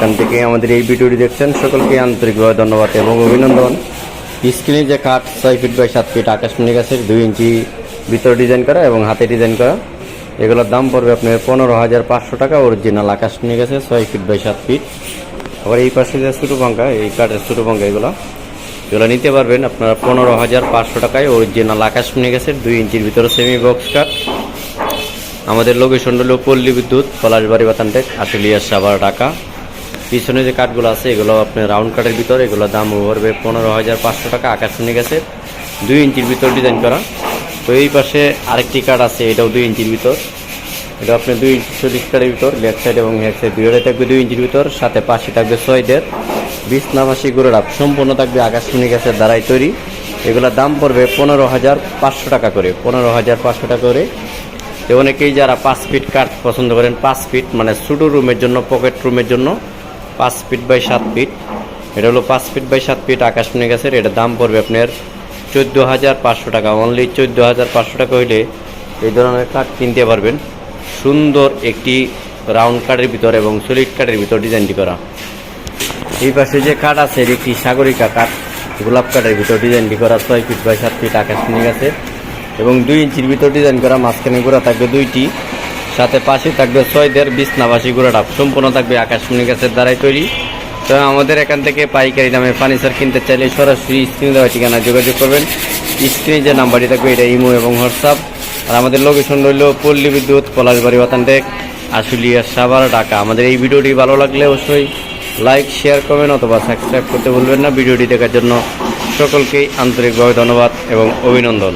যেখান থেকে আমাদের এই ভিডিওটি দেখছেন। সকলকে আন্তরিকভাবে ধন্যবাদ এবং অভিনন্দন। স্ক্রিনে যে কাঠ, ছয় ফিট বাই সাত ফিট আকাশ আকাশমণি গাছের দুই ইঞ্চি ভিতর ডিজাইন করা এবং হাতে ডিজাইন করা। এগুলোর দাম পড়বে আপনার পনেরো হাজার পাঁচশো টাকা। অরিজিনাল আকাশমণি গাছে ছয় ফিট বাই সাত ফিট আবার এই পাশে যে ছোটো পাঙ্কা এই কাঠের ছোটো পাঙ্কা এগুলো এগুলো নিতে পারবেন আপনারা পনেরো হাজার পাঁচশো টাকায়। অরিজিনাল আকাশমণি গাছের দুই ইঞ্চির ভিতরে সেমি বক্স কাঠ। আমাদের লোকেশন হলো পল্লী বিদ্যুৎ, পলাশবাড়ি বাতানটেক আশুলিয়া সাভার, ঢাকা। পিছনে যে কাঠগুলো আছে, এগুলো আপনার রাউন্ড কাঠের ভিতর, এগুলো দাম পড়বে পনেরো হাজার পাঁচশো টাকা আকাশমণি গেছে। দুই ইঞ্চির ভিতর ডিজাইন করা। তো এই পাশে আরেকটি কাঠ আছে, এটাও দুই ইঞ্চির ভিতর। এটা আপনার দুই ইঞ্চি চল্লিশ কাঠের ভিতর লেফট সাইড এবং হেড সাইড দুইটাই থাকবে দুই ইঞ্চির ভিতর, সাথে পাশে থাকবে ছয়দের। বিছনামাসি গুঁড়ো ডাব সম্পূর্ণ থাকবে আকাশমণি গাছের দ্বারাই তৈরি। এগুলোর দাম পড়বে পনেরো হাজার পাঁচশো টাকা করে, পনেরো হাজার পাঁচশো টাকা করে। অনেকেই যারা পাঁচ ফিট কাঠ পছন্দ করেন, পাঁচ ফিট মানে ছোটো রুমের জন্য পকেট রুমের জন্য পাঁচ ফিট বাই সাত ফিট। এটা হলো পাঁচ ফিট বাই সাত ফিট আকাশ আকাশমণি গাছের এটার দাম পড়বে আপনার চোদ্দ হাজার পাঁচশো টাকা। অনলি চোদ্দ হাজার পাঁচশো টাকা হইলে এই ধরনের কাঠ কিনতে পারবেন। সুন্দর একটি রাউন্ড কাঠের ভিতর এবং সলিড কাঠের ভিতর ডিজাইনটি করা। এই পাশে যে কাঠ আছে, এটি একটি সাগরিকা কাঠ। গোলাপ কাঠের ভিতর ডিজাইনটি করা। ছয় ফিট বাই সাত ফিট আকাশ আকাশমণি গাছের এবং দুই ইঞ্চির ভিতর ডিজাইন করা। মাঝখানে গোড়া থাকবে দুইটি। সাথে পাশে থাকবে ছয় দেড় বিশ বিছনাবাসী গোড়াটা সম্পূর্ণ থাকবে আকাশমণি গাছের দ্বারাই তৈরি। তো আমাদের এখান থেকে পাইকারি দামে ফার্নিচার কিনতে চাইলে সরাসরি স্ক্রিনে দেওয়া ঠিকানা যোগাযোগ করবেন। স্ক্রিনে যে নাম্বারটি থাকবে, এটা ইমো এবং হোয়াটসঅ্যাপ। আর আমাদের লোকেশন রইল পল্লী বিদ্যুৎ, পলাশবাড়ি বাতানটেক আশুলিয়া, সাভার, ঢাকা। আমাদের এই ভিডিওটি ভালো লাগলে অবশ্যই লাইক, শেয়ার করবেন অথবা সাবস্ক্রাইব করতে ভুলবেন না। ভিডিওটি দেখার জন্য সকলকেই আন্তরিকভাবে ধন্যবাদ এবং অভিনন্দন।